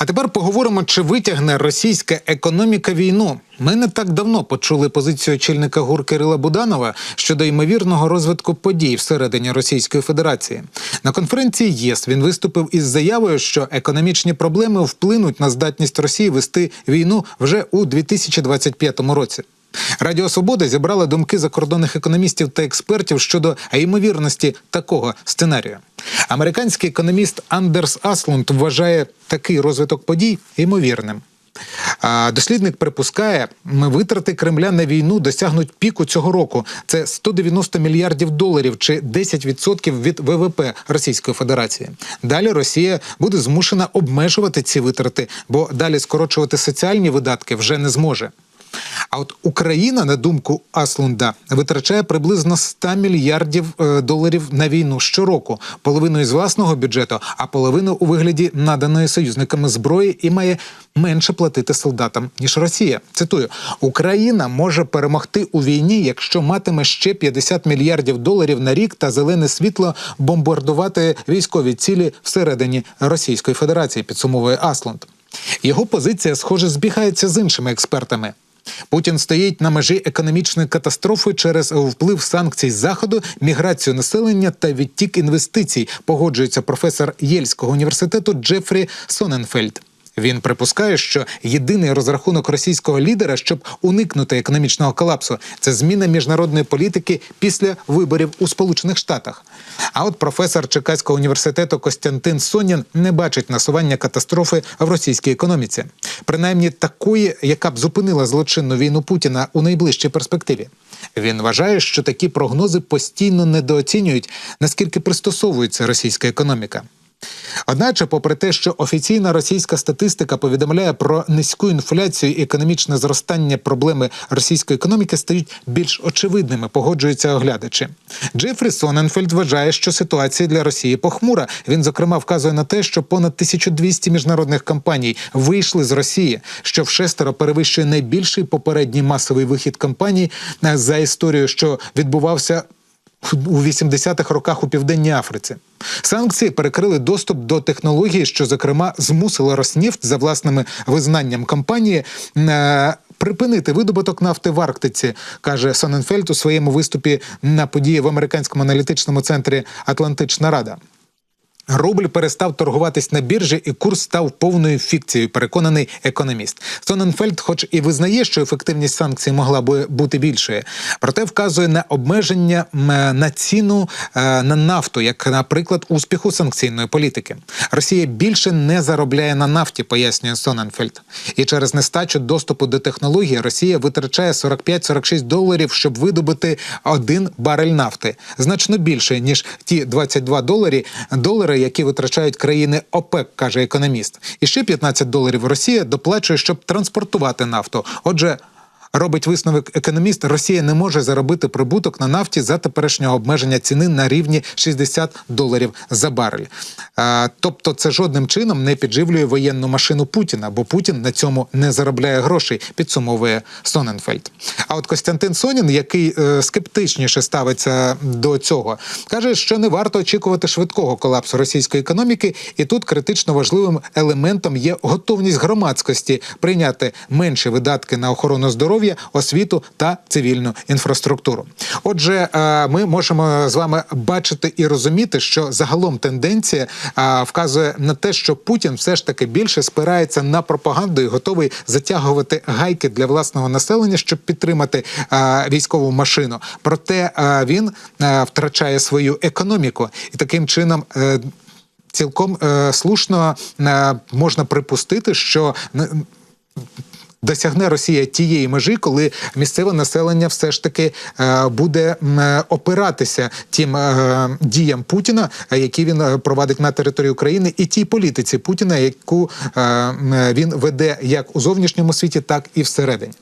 А тепер поговоримо, чи витягне російська економіка війну. Ми не так давно почули позицію очільника ГУР Кирила Буданова щодо ймовірного розвитку подій всередині Російської Федерації. На конференції ЄС він виступив із заявою, що економічні проблеми вплинуть на здатність Росії вести війну вже у 2025 році. Радіо Свобода зібрала думки закордонних економістів та експертів щодо ймовірності такого сценарію. Американський економіст Андерс Аслунд вважає такий розвиток подій ймовірним. Дослідник припускає, витрати Кремля на війну досягнуть піку цього року. Це 190 мільярдів доларів чи 10% від ВВП Російської Федерації. Далі Росія буде змушена обмежувати ці витрати, бо далі скорочувати соціальні видатки вже не зможе. А от Україна, на думку Аслунда, витрачає приблизно 100 мільярдів е, доларів на війну щороку, половину із власного бюджету, а половину у вигляді наданої союзниками зброї і має менше платити солдатам ніж Росія. Цитую: Україна може перемогти у війні, якщо матиме ще 50 мільярдів доларів на рік та зелене світло бомбардувати військові цілі всередині Російської Федерації. Підсумовує Аслунд. Його позиція, схоже, збігається з іншими експертами. Путін стоїть на межі економічної катастрофи через вплив санкцій заходу, міграцію населення та відтік інвестицій. Погоджується професор Єльського університету Джефрі Соненфельд. Він припускає, що єдиний розрахунок російського лідера, щоб уникнути економічного колапсу, це зміна міжнародної політики після виборів у Сполучених Штатах. А от професор Чекаського університету Костянтин Сонін не бачить насування катастрофи в російській економіці, принаймні такої, яка б зупинила злочинну війну Путіна у найближчій перспективі. Він вважає, що такі прогнози постійно недооцінюють, наскільки пристосовується російська економіка. Одначе, попри те, що офіційна російська статистика повідомляє про низьку інфляцію і економічне зростання, проблеми російської економіки стають більш очевидними, погоджуються оглядачі. Джефрі Соненфельд вважає, що ситуація для Росії похмура. Він зокрема вказує на те, що понад 1200 міжнародних компаній вийшли з Росії, що в шестеро перевищує найбільший попередній масовий вихід компаній за історію, що відбувався у 80-х роках у південній Африці. Санкції перекрили доступ до технології, що зокрема змусила Роснефть за власними визнанням компанії. е, Припинити видобуток нафти в Арктиці, каже Соненфельд у своєму виступі на події в американському аналітичному центрі Атлантична Рада. Рубль перестав торгуватись на біржі, і курс став повною фікцією. Переконаний економіст. Соненфельд, хоч і визнає, що ефективність санкцій могла би бути більшою, проте вказує на обмеження на ціну е, на нафту, як, наприклад, успіху санкційної політики. Росія більше не заробляє на нафті, пояснює Соненфельд. І через нестачу доступу до технології Росія витрачає 45-46 доларів, щоб видобути один барель нафти, значно більше ніж ті 22 доларі долари, які витрачають країни ОПЕК, каже економіст. І ще 15 доларів Росія доплачує, щоб транспортувати нафту. Отже. Робить висновок економіст, Росія не може заробити прибуток на нафті за теперішнього обмеження ціни на рівні 60 доларів за барель. Тобто, це жодним чином не підживлює воєнну машину Путіна, бо Путін на цьому не заробляє грошей, підсумовує Соненфельд. А от Костянтин Сонін, який е, скептичніше ставиться до цього, каже, що не варто очікувати швидкого колапсу російської економіки, і тут критично важливим елементом є готовність громадськості прийняти менші видатки на охорону здоров'я, освіту та цивільну інфраструктуру. Отже, е, ми можемо з вами бачити і розуміти, що загалом тенденція е, вказує на те, що Путін все ж таки більше спирається на пропаганду і готовий затягувати гайки для власного населення, щоб підтримати е, військову машину. Проте він втрачає свою економіку і таким чином. Цілком е, слушно е, можна припустити, що Досягне Росія тієї межі, коли місцеве населення все ж таки е, буде е, опиратися тим е, діям Путіна, які він провадить на території України, і тій політиці Путіна, яку він веде як у зовнішньому світі, так і всередині.